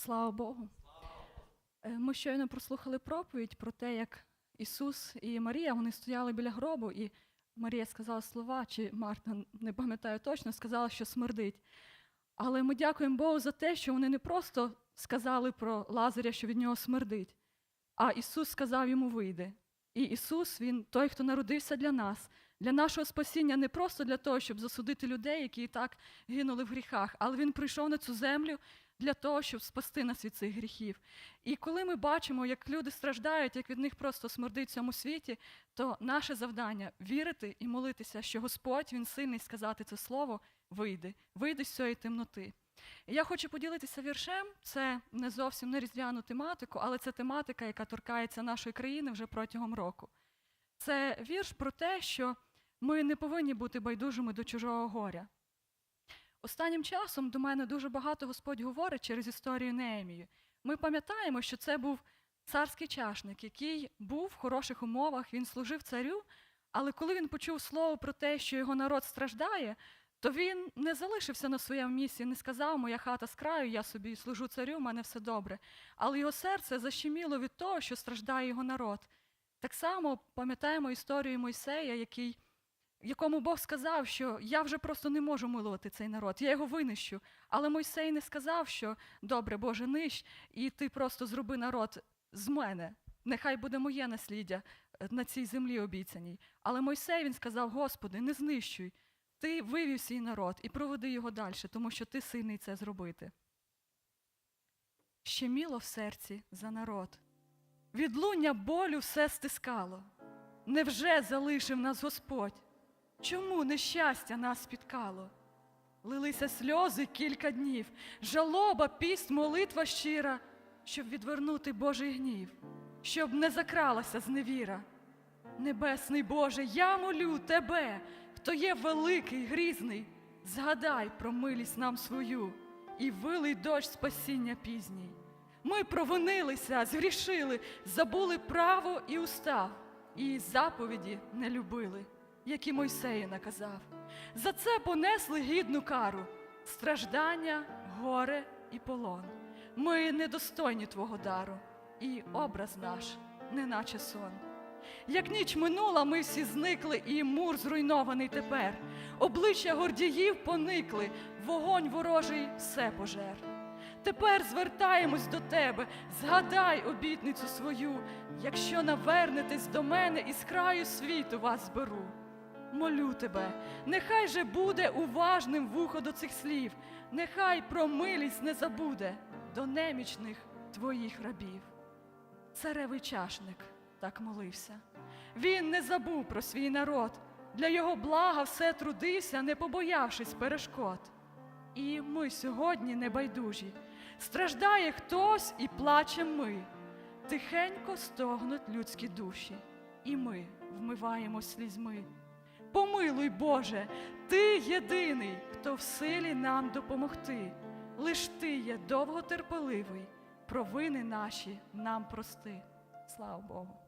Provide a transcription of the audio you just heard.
Слава Богу. Е, Ми щойно прослухали проповідь про те, як Ісус і Марія вони стояли біля гробу, і Марія сказала слова, чи Марта, не пам'ятаю точно, сказала, що смердить. Але ми дякуємо Богу за те, що вони не просто сказали про Лазаря, що від нього смердить, а Ісус сказав йому вийди. І Ісус, Він той, хто народився для нас, для нашого спасіння, не просто для того, щоб засудити людей, які і так гинули в гріхах, але Він прийшов на цю землю для того, щоб спасти нас від цих гріхів. І коли ми бачимо, як люди страждають, як від них просто смердить в цьому світі, то наше завдання вірити і молитися, що Господь Він сильний сказати це слово, вийди, вийди з цієї темноти. І я хочу поділитися віршем. Це не зовсім не різдвяну тематику, але це тематика, яка торкається нашої країни вже протягом року. Це вірш про те, що ми не повинні бути байдужими до чужого горя. Останнім часом до мене дуже багато Господь говорить через історію Неемії. Ми пам'ятаємо, що це був царський чашник, який був в хороших умовах, він служив царю, але коли він почув слово про те, що його народ страждає, то він не залишився на своєму місці, не сказав, моя хата з краю, я собі служу царю, в мене все добре. Але його серце защеміло від того, що страждає його народ. Так само пам'ятаємо історію Мойсея, який якому Бог сказав, що я вже просто не можу милувати цей народ, я його винищу. Але Мойсей не сказав, що добре, Боже, нищ, і ти просто зроби народ з мене. Нехай буде моє насліддя е, на цій землі обіцяній. Але Мойсей він сказав: Господи, не знищуй. Ти вивів свій народ і проведи його далі, тому що ти сильний це зробити. Щеміло в серці за народ. Відлуння болю все стискало. Невже залишив нас Господь? Чому нещастя нас спіткало? Лилися сльози кілька днів, жалоба, піст, молитва щира, щоб відвернути Божий гнів, щоб не закралася зневіра. Небесний Боже, я молю тебе, хто є великий, грізний, згадай про милість нам свою і вилий дощ спасіння пізній. Ми провинилися, згрішили, забули право і устав, і заповіді не любили, які Мойсею наказав. За це понесли гідну кару, страждання, горе і полон. Ми недостойні Твого дару, і образ наш, неначе сон. Як ніч минула, ми всі зникли, і мур зруйнований тепер. Обличчя гордіїв поникли, вогонь ворожий все пожер. Тепер звертаємось до тебе, згадай обітницю свою, якщо навернетесь до мене і з краю світу вас зберу. Молю тебе, нехай же буде уважним вухо до цих слів, нехай про милість не забуде до немічних твоїх рабів. Царевий чашник так молився. Він не забув про свій народ, для його блага все трудився, не побоявшись перешкод. І ми сьогодні небайдужі. Страждає хтось і плачем ми. Тихенько стогнуть людські душі, і ми вмиваємо слізьми. Помилуй, Боже, Ти єдиний, хто в силі нам допомогти. Лиш ти є довготерпеливий, провини наші нам прости. Слава Богу.